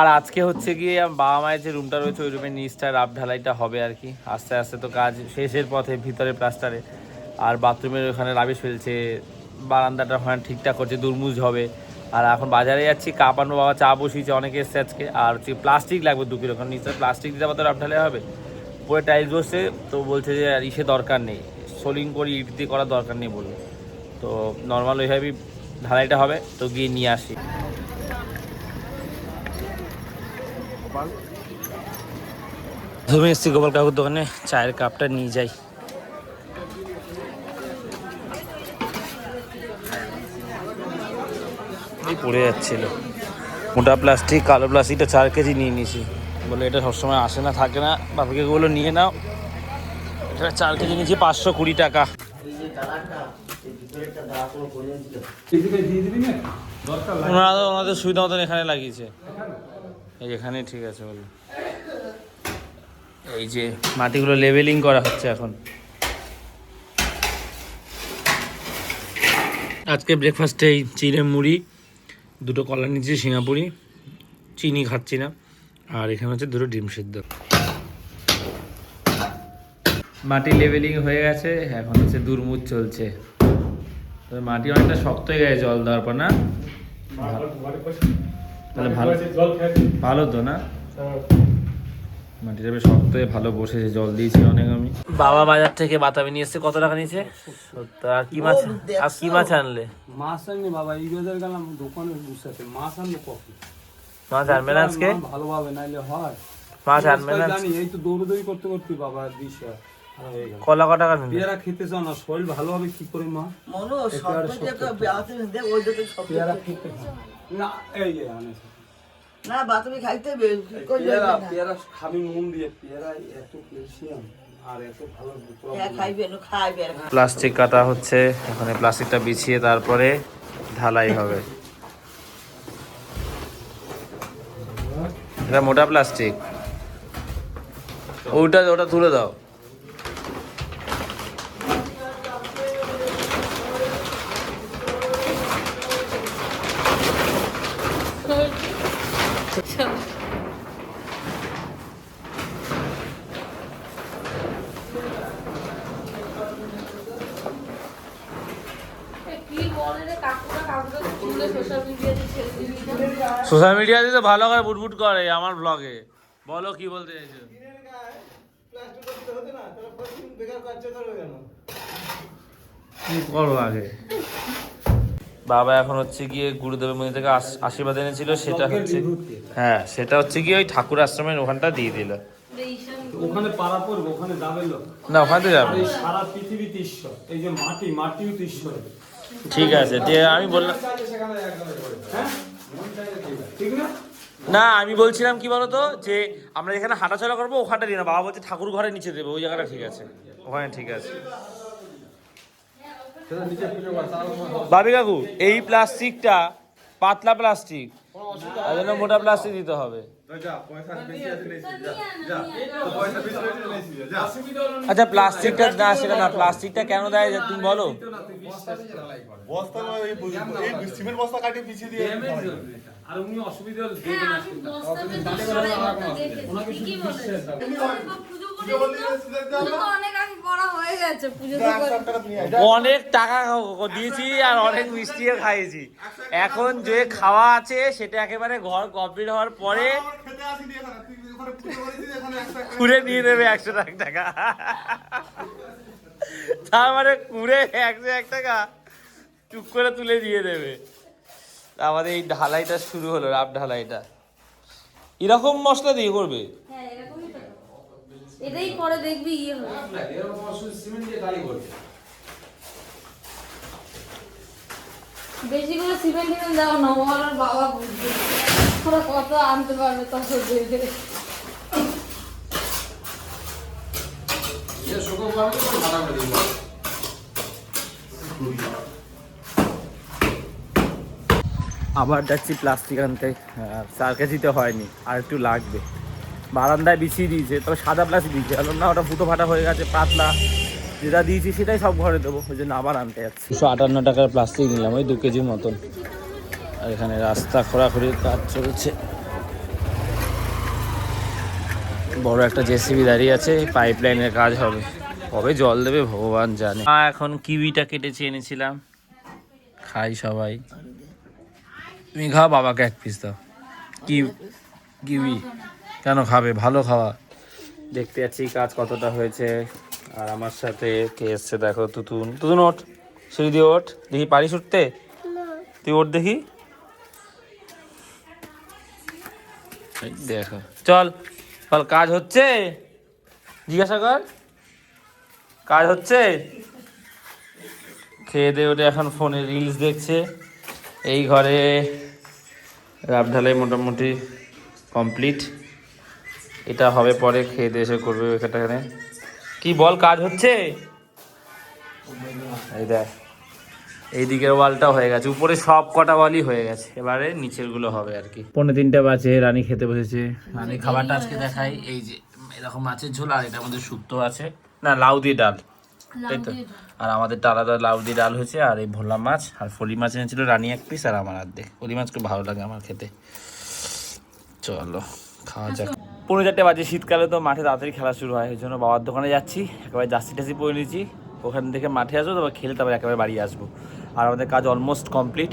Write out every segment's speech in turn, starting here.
আর আজকে হচ্ছে গিয়ে বাবা মায়ের যে রুমটা রয়েছে, ওই রুমের নিচটা রাব ঢালাইটা হবে আর কি। আস্তে আস্তে তো কাজ শেষের পথে ভিতরে প্লাস্টারে আর বাথরুমের ওখানে রাবিশ ফেলছে, বারান্দাটা ওখানে ঠিকঠাক করছে দুর্মুজ হবে। আর এখন বাজারে যাচ্ছি কাপানো বাবা চা বসিয়েছে অনেকে এসছে আজকে। আর হচ্ছে প্লাস্টিক লাগবে দু কিলো কারণ নিচে প্লাস্টিক দিতে তো রাব ঢালাই হবে। পরে টাইলস বসছে, তো বলছে যে আর ইসে দরকার নেই। সোলিং করে, ইট দিয়ে করার দরকার নেই বলল। তো নর্মাল ওইভাবেই ঢালাইটা হবে, তো গিয়ে নিয়ে আসি। ধুমে এসছি গোপাল কাকুর দোকানে চায়ের কাপটা নিয়ে যাই। পড়ে যাচ্ছিল। মোটা প্লাস্টিক কালো প্লাস্টিকটা চার কেজি নিয়ে নিয়েছি। বলে এটা সবসময় আসে না থাকে না। বাপিকে বলল নিয়ে নাও। এটা চার কেজি নিয়েছি পাঁচশো কুড়ি টাকা। ওনারা ওনাদের সুবিধা মতন এখানে লাগিয়েছে। এখানে ঠিক আছে বলে। এই যে মাটিগুলো লেভেলিং করা হচ্ছে এখন। আজকে ব্রেকফাস্টে এই চিড়ে মুড়ি, দুটো কলা নিচ্ছি সিঙ্গাপুরি, চিনি খাচ্ছি না। আর এখানে হচ্ছে দুটো ডিম সিদ্ধ। মাটি লেভেলিং হয়ে গেছে, এখন হচ্ছে দুর্মুজ চলছে। মাটি অনেকটা শক্ত হয়ে গেছে জল দেওয়ার পর না। তাহলে ভালো ভালো তো না? মাটিটা বেশ শক্ত হয়ে ভালো বসেছে জল দিয়েছি অনেক আমি। বাবা বাজার থেকে বাতাবি নিয়ে এসছে কত টাকা নিয়েছে? আর কি মাছ আর কি মাছ আনলে? মাছ আননি বাবা এই বেজার গেলাম দোকানে বসে মাছ আনব কখন? মাছ আনবে না আজকে? ভালোভাবে নাইলে হয়। মাছ আনবে না জানি এই তো দৌড়দৌড়ি করতে করতে বাবা দিস কলা ক টাকা নিলে পেয়ারা খেতে চাও না শরীর ভালো হবে কি করে মা? মনো সব থেকে বেড়াতে দেখ ওই দিকে সব পেয়ারা খেতে। না এই যে আনেছে না বাতবি খাইতে পেয়ারা খাবি দিয়ে পেয়ারা এত ক্যালসিয়াম আর এত ভালো হ্যাঁ খাইবে না খাইবে আর প্লাস্টিক কাটা হচ্ছে এখানে প্লাস্টিকটা বিছিয়ে তারপরে ঢালাই হবে। এটা মোটা প্লাস্টিক। ওটা ওটা তুলে দাও কি বলে রে কাকুরা কাকুরা তুলে সোশ্যাল মিডিয়াতে তো ভালো করে বুটবুট করে আমার ব্লগে বলো কি বলতে চাইছো? কি করব আগে? বাবা এখন হচ্ছে গিয়ে গুরুদেবের মন্দির থেকে আশ- আশীর্বাদ এনেছিল সেটা হচ্ছে হ্যাঁ সেটা হচ্ছে গিয়ে ওই ঠাকুর আশ্রমের ওখানটা দিয়ে দিল। ওখানে পাড়া পড়বে ওখানে যাবে না ওখানে যাবে। সারা পৃথিবীতে ঈশ্বর এই যে মাটি মাটিও তো ঈশ্বর ঠিক আছে, দিয়ে আমি বললাম না না আমি বলছিলাম কি বলতো, যে আমরা যেখানে হাঁটাচলা করব ওখানটা দিয়ে না, বাবা বলছে ঠাকুর ঘরে নিচে দেবে, ওই জায়গাটা ঠিক আছে। ওখানে ঠিক আছে। বাবি কাকু, এই প্লাস্টিকটা পাতলা প্লাস্টিক তার জন্য মোটা প্লাস্টিক দিতে হবে। আচ্ছা প্লাস্টিকটা না সেটা না প্লাস্টিকটা কেন? দেয়? যে তুমি বলো। বস্তা বস্তা কাটিয়ে পিছিয়ে দিয়ে আর উনি অসুবিধা দেবে হ্যাঁ না অনেক হয়ে টাকা দিয়েছি আর অনেক মিষ্টিও খাইয়েছি। এখন যে খাওয়া আছে সেটা একেবারে ঘর কমপ্লিট হওয়ার পরে কুড়ে নিয়ে নেবে একশো লাখ টাকা। তার মানে কুড়ে একশো এক টাকা চুপ করে তুলে দিয়ে দেবে। আমাদের এই ঢালাইটা শুরু হলো রাব ঢালাইটা। এরকম মশলা দিয়ে করবে? হ্যাঁ এরকমই তো। এটাই পরে দেখবি ইয়ে হবে। সিমেন্ট দিয়ে গাড়ি করবে। বেশি করে সিমেন্ট টিমেন্ট দাও না ওর বাবা বুঝবে। ওরা কত আনতে পারবে তত দেবে আবার যাচ্ছি প্লাস্টিক আনতে। চার কেজিতে হয়নি আর একটু লাগবে। বারান্দায় বিছিয়ে দিয়েছে তবে সাদা প্লাস্টিক দিয়েছে। কারণ না ওটা ফুটো ফাটা হয়ে গেছে পাতলা। যেটা দিয়েছি সেটাই সব ঘরে দেবো ওই জন্য আবার আনতে যাচ্ছি। দুশো আটান্ন টাকার প্লাস্টিক নিলাম ওই দু কেজির মতন। আর এখানে রাস্তা খোরাখুরির কাজ চলছে। বড় একটা জেসিবি দাঁড়িয়ে আছে পাইপ লাইনের কাজ হবে। কবে জল দেবে ভগবান জানে। এখন কিউইটা কেটেছে এনেছিলাম। খাই সবাই। তুমি খাও, বাবাকে এক পিস দাও। কি, কিউই, কেন খাবে? ভালো খাওয়া। দেখতে যাচ্ছি কাজ কতটা হয়েছে। আর আমার সাথে কে এসছে দেখো, তুতুন। তুতুন, ওঠ। সিঁড়ি দিয়ে ওঠ। দেখি, পারিস উঠতে? তুই ওঠ দেখি। দেখো। চল চল কাজ হচ্ছে? জিজ্ঞাসা কর। কাজ হচ্ছে? খেয়ে দিয়ে ওটা এখন ফোনে রিলস দেখছে। এই ঘরে রাব ঢালাই মোটামুটি কমপ্লিট। এটা হবে পরে খেয়ে দিয়ে এসে করবে এখানে। কি বল কাজ হচ্ছে? এই দেখ এই দিকের ওয়ালটাও হয়ে গেছে। উপরে সব কটা ওয়ালই হয়ে গেছে। এবারে নিচেরগুলো হবে আর কি। পনেরো তিনটা বাজে রানী খেতে বসেছে। রানী খাবারটা আজকে দেখাই। এই যে এরকম মাছের ঝোল আর এটার মধ্যে শুক্তো আছে। না লাউ দিয়ে ডাল। তাই তো? আর আমাদের আলাদা লাউ দিয়ে ডাল হয়েছে আর এই ভোলা মাছ আর ফলি মাছ এনেছিল রানী এক পিস আর আমার আর্ধেক ফলি মাছ খুব ভালো লাগে আমার খেতে। চলো খাওয়া যাক। পনেরো চারটে বাজে শীতকালে তো মাঠে তাড়াতাড়ি খেলা শুরু হয় ওই জন্য বাবার দোকানে যাচ্ছি একেবারে জার্সি টাসি পরে নিয়েছি। ওখান থেকে মাঠে আসব তারপর খেলে তারপর একেবারে বাড়ি আসব। আর আমাদের কাজ অলমোস্ট কমপ্লিট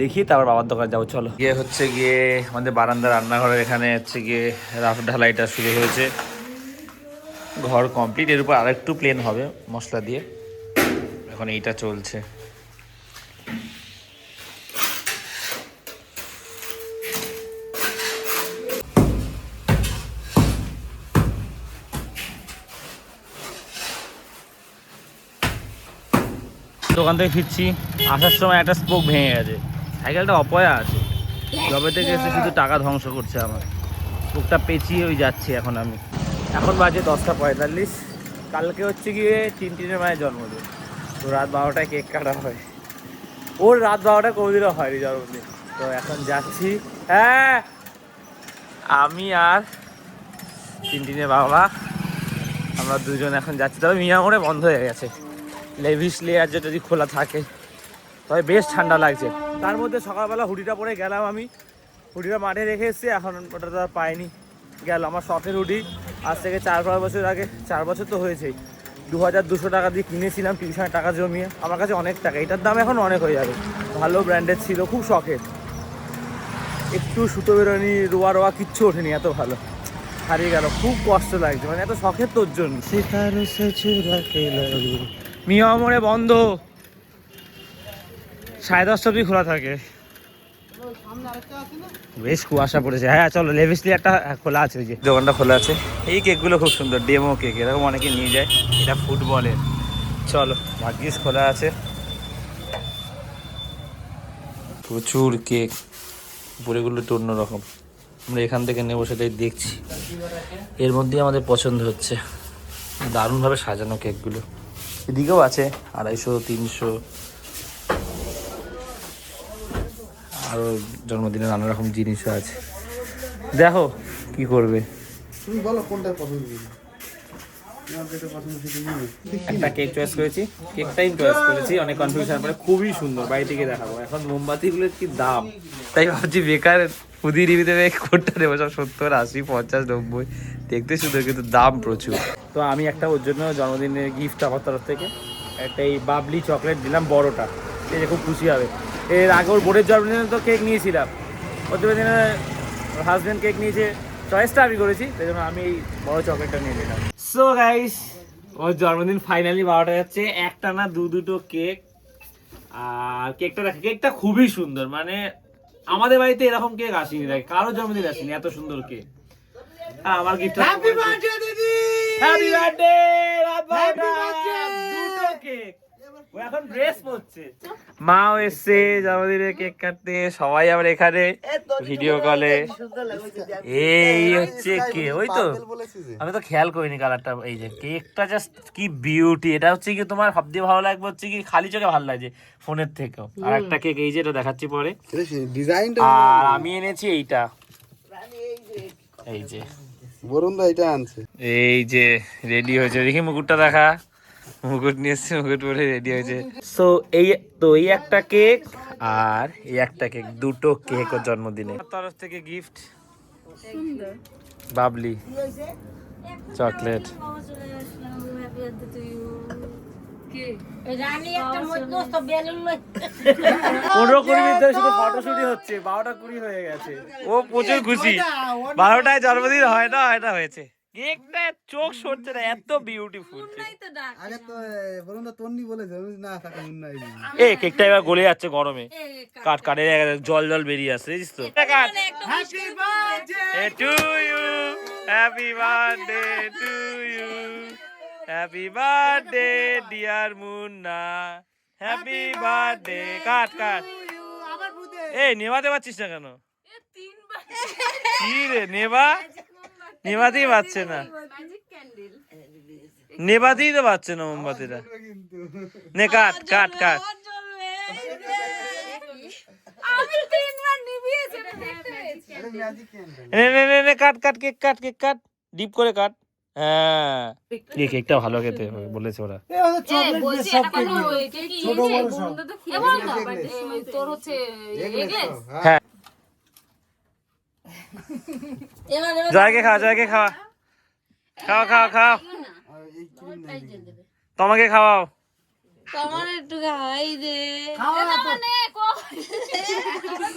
দেখি তারপর বাবার দোকানে যাব চলো। গিয়ে হচ্ছে গিয়ে আমাদের বারান্দা রান্নাঘরের এখানে হচ্ছে গিয়ে রাফ ঢালাইটা শুরু হয়েছে। ঘর কমপ্লিট এর উপর আরেকটু প্লেন হবে, মশলা দিয়ে। এখন এইটা চলছে। দোকান থেকে ফিরছি, আসার সময় একটা স্পোক ভেঙে গেছে। সাইকেলটা অপয়া আছে। জবে থেকে এসে শুধু টাকা ধ্বংস করছে আমার। স্পোকটা পেঁচিয়ে ওই যাচ্ছি এখন আমি। এখন বাজে দশটা পঁয়তাল্লিশ। কালকে হচ্ছে গিয়ে টিনটিনের মায়ের জন্মদিন। তো রাত বারোটায় কেক কাটা হয়। ওর রাত বারোটা কোনোদিনও হয়নি জন্মদিন। তো এখন যাচ্ছি। হ্যাঁ আমি আর টিনটিনের বাবা। আমরা দুজন এখন যাচ্ছি। তবে মিয়া মোড়ে বন্ধ হয়ে গেছে। লেভিস লেয়ার যে যদি খোলা থাকে। তবে বেশ ঠান্ডা লাগছে। তার মধ্যে সকালবেলা হুডিটা পরে গেলাম আমি। হুডিটা মাঠে রেখে এসেছি। এখন ওটা তো পাইনি। গেল আমার শখের হুডি। আজ থেকে চার পাঁচ বছর আগে চার বছর তো হয়েছেই। দু হাজার দুশো টাকা দিয়ে কিনেছিলাম টিউশনে টাকা জমিয়ে। আমার কাছে অনেক টাকা এটার দাম এখন অনেক হয়ে যাবে। ভালো ব্র্যান্ডের ছিল খুব শখের। একটু সুতো বেরোনি রোয়া রোয়া কিচ্ছু ওঠেনি এত ভালো। হারিয়ে গেল খুব কষ্ট লাগছে মানে এত শখের তোর জন্য। মিয়া মোড়ে বন্ধ। সাড়ে দশটা অব্দি খোলা থাকে। বেশ কুয়াশা পড়েছে। হ্যাঁ চলো লেভিসলি একটা খোলা আছে ওই যে। দোকানটা খোলা আছে। এই কেকগুলো খুব সুন্দর ডেমো কেক এরকম অনেকে নিয়ে যায়। এটা ফুটবলের। চলো ভাগ্যিস খোলা আছে। প্রচুর কেক উপরেগুলো একটু অন্যরকম আমরা এখান থেকে নেব সেটাই দেখছি। এর মধ্যেই আমাদের পছন্দ হচ্ছে। দারুণভাবে সাজানো কেকগুলো। এদিকেও আছে আড়াইশো তিনশো। আরও জন্মদিনে নানা রকম জিনিসও আছে। দেখো কি করবে। তুমি বলো কোনটা পছন্দ নিবে একটা কেক চয়েস করেছি। কেকটাই চয়েস করেছি। অনেক কনফিউশন পরে খুবই সুন্দর। বাড়ি থেকে দেখাবো। এখন মোমবাতিগুলোর কি দাম? তাই ভাবছি বেকার পুদি রিভিতে কোনটা দেবো? সব সত্তর আশি পঞ্চাশ নব্বই। দেখতে সুন্দর কিন্তু দাম প্রচুর। তো আমি একটা ওর জন্য জন্মদিনের গিফট আমার তরফ থেকে। একটা এই বাবলি চকলেট দিলাম বড়টা। সে খুব খুশি হবে। এর আগে ওর বোর্ডের জন্মদিনে তো কেক নিয়েছিলাম। ওর জন্মদিনে হাজব্যান্ড কেক নিয়েছে। চয়েসটা আমি করেছি সেই জন্য আমি এই বড় চকলেটটা নিয়ে নিলাম। সো গাইস ওর জন্মদিন ফাইনালি বারোটা যাচ্ছে। একটা না দু দুটো কেক। আর কেকটা দেখ কেকটা খুবই সুন্দর। মানে আমাদের বাড়িতে এরকম কেক আসেনি দেখ কারও জন্মদিন আসেনি এত সুন্দর কেক। আমার গিফট হ্যাপি বার্থডে দিদি! হ্যাপি বার্থডে রাত বারোটা। দুটো কেক। এখন ড্রেস পরছে। মাও এসছে জন্মদিনে কেক কাটতে সবাই আবার এখানে ভিডিও কলে। এই হচ্ছে কে ওই তো। আমি তো খেয়াল করিনি কালারটা এই যে কেকটা জাস্ট কি বিউটি এটা হচ্ছে কি তোমার সবথেকে ভালো লাগবে হচ্ছে কি খালি চোখে ভালো লাগে ফোনের থেকেও। আর একটা কেক এই যে এটা দেখাচ্ছি পরে। ডিজাইনটা আর আমি এনেছি এইটা। এই যে বরুণ দা এটা আনছে। এই যে রেডি হয়েছে। দেখি মুকুটটা দেখা। মুকুট নিয়ে এসছে মুকুট পরে রেডি হয়েছে। সো এই তো এই একটা কেক আর এই একটা কেক দুটো কেক ওর জন্মদিনে। তরফ থেকে গিফট বাবলি। চকলেট। পনেরো কুড়ি শুধু ফটোশুটই হচ্ছে বারোটা কুড়ি হয়ে গেছে। ও প্রচুর খুশি। বারোটায় জন্মদিন হয় না এটা হয়েছে। কেকটা চোখ সরছে না এত বিউটিফুল তো আগে তো বলুন তো তন্নি বলেছে না কাকা মুন্না এ কেকটা এবার গলে যাচ্ছে গরমে। কাট কাটে জল জল বেরিয়ে আসছে বুঝিস তো? Cut to you happy birthday to you happy birthday dear Munna happy birthday cut cut এই নেভাতে পারছিস না কেন? কি রে নেবা নেভাতেই পাচ্ছে না। ম্যাজিক নেভাতেই তো পাচ্ছে না মোমবাতিটা। নে কাট কাট কাট। আমি তিনবার নিভিয়েছি এটা দেখতে পেয়েছি। ম্যাজিক ক্যান্ডেল নে নে নে নে cut cut cake cut cake cut. Dip করে কাট। হ্যাঁ। এই কেকটা ভালো খেতে বলেছে ওরা। এ হলো চকলেট দিয়ে সব কেক ছোট বড় সব তোর হচ্ছে এগলেস তো, হ্যাঁ। হ্যাঁ জয়কে খাওয়া জয়কে খাওয়া খাও খাও খাও। তোমাকে খাওয়াও তোমার একটু খাওয়াই দে খাওয়া না তো। মানে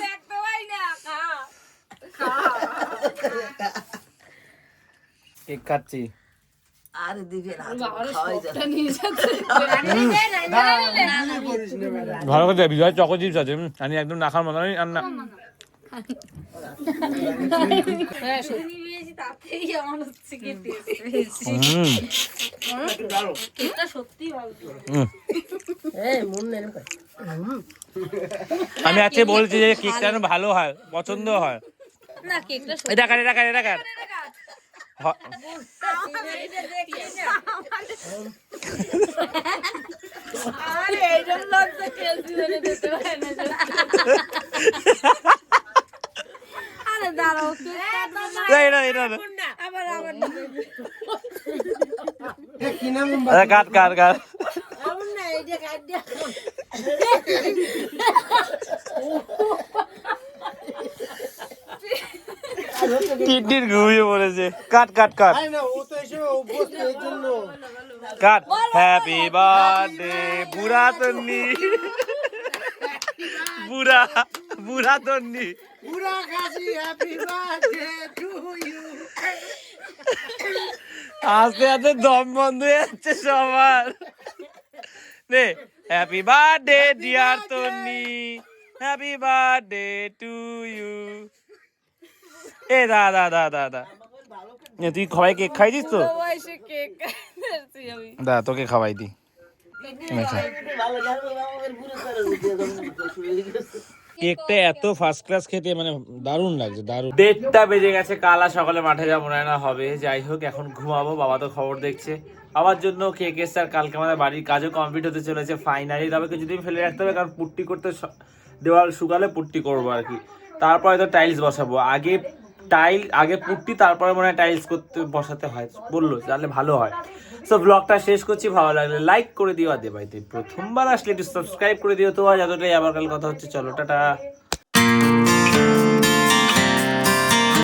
দেখতে পাই না খা কেক কাটছি আর দিবে না বিজয় চকো চিপস আছে আমি একদম না খাওয়ার মতো আর না আমি আজকে বলছি যে কেকটা ভালো হয় পছন্দ হয়। এটা কাট আরে এই জন্য যে। আরে দাঁড়াও কেকটা এটা এটা এটা আবার আবার এ কি নাম এটা কাট কাট কাট। কিডনির ঘুমিয়ে পড়েছে। কাট কাট কাট। কাট। হ্যাপি বার্থডে বুড়া তন্নি বুড়া বুড়া তন্নি পুরা খাসি হ্যাপি বার্থডে টু ইউ আস্তে আস্তে দম বন্ধ হয়ে যাচ্ছে সবার। নে happy birthday dear Tonni happy birthday to you এ দা দা দা দা দা তুই খাওয়াই কেক খাইছিস তো দা তোকে খাওয়াই দি ভালো কেকটা এত ফার্স্ট ক্লাস খেতে মানে দারুণ লাগছে, দারুণ। দেড়টা বেজে গেছে, কাল সকালে মাঠে যাব না হবে। যাই হোক, এখন ঘুমাবো, বাবা তো খবর দেখছে। বাবার জন্য কেক এসছে আর কালকে আমাদের বাড়ির কাজও কমপ্লিট হতে চলেছে ফাইনালি তবে কিছুদিন ফেলে রাখতে হবে, কারণ পুট্টি করতে দেওয়াল শুকালে পুট্টি করব আর কি। তারপরে তো টাইলস বসাবো। আগে টাইল আগে পুট্টি, তারপরে মনে হয় টাইলস করতে বসাতে হয়। বলল, তাহলে ভালো হয়। সো ব্লগটা শেষ করছি, ভালো লাগলে লাইক করে দিও। আর দেবাইতে প্রথমবার আসলে একটু সাবস্ক্রাইব করে দিও তো। আজ এতটাই, আবার কাল কথা হচ্ছে। চলো, টাটা।